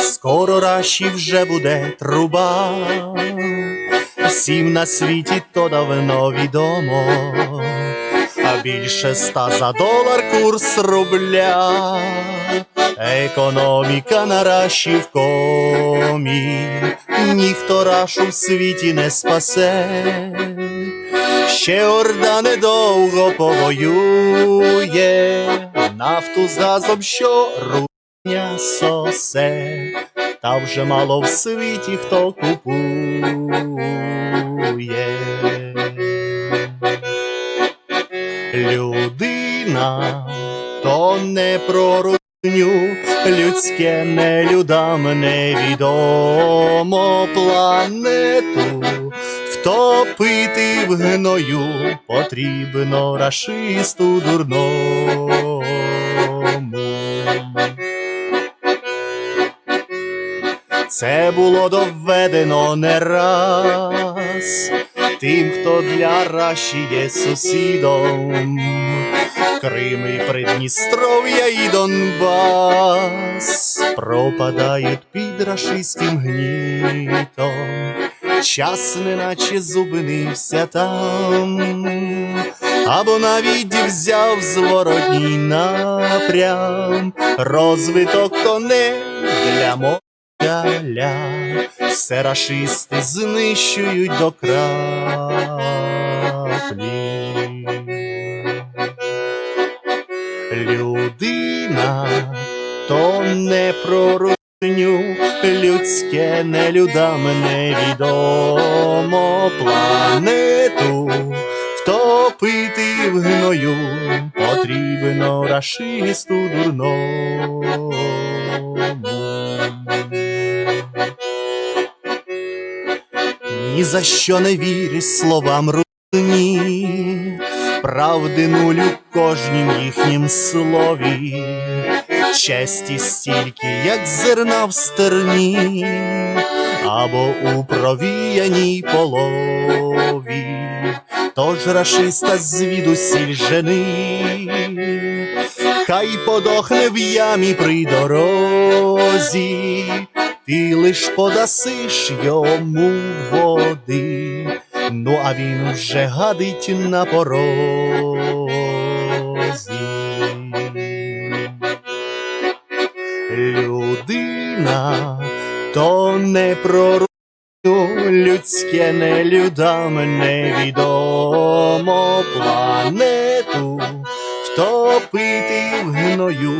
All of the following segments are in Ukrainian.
Скоро раші вже буде труба, всім на світі то давно відомо, а більше ста за долар курс рубля, економіка на раші в комі, ніхто рашу в світі не спасе. Ще орда недовго повоює, нафту з газом щору Ня сосе, та вже мало в світі хто купує. Людина то не про русню, людське не людам невідомо планету. Втопити в гною потрібно рашисту дурному. Це було доведено не раз тим, хто для Раші є сусідом. Крим і Придністров'я і Донбас пропадають під рашистським гнітом. Час неначе зупинився там, або навіть взяв зворотній напрям, розвиток то не для мови ля, все рашисти знищують до краплі. Людина то не прорусню, людське не людам невідомо планету. Втопити в гною потрібно рашисту дурному. Ні за що не вірю словам русні, правди нулю кожнім їхнім слові, честі стільки, як зерна в стерні, або у провіяній полові, тож рашиста звідусіль жени, хай подохне в ямі при дорозі, ти лиш подасиш йому води, ну а він вже гадить на порозі. Людина то не про русню, людське не людам невідомо планету втопити в гною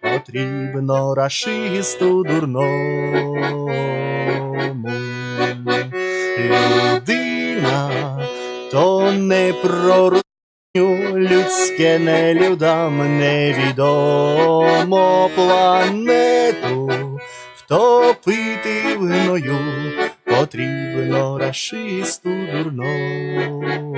потрібно рашисту дурному. То не про людське не людам невідомо планету втопити в гною потрібно рашисту дурному.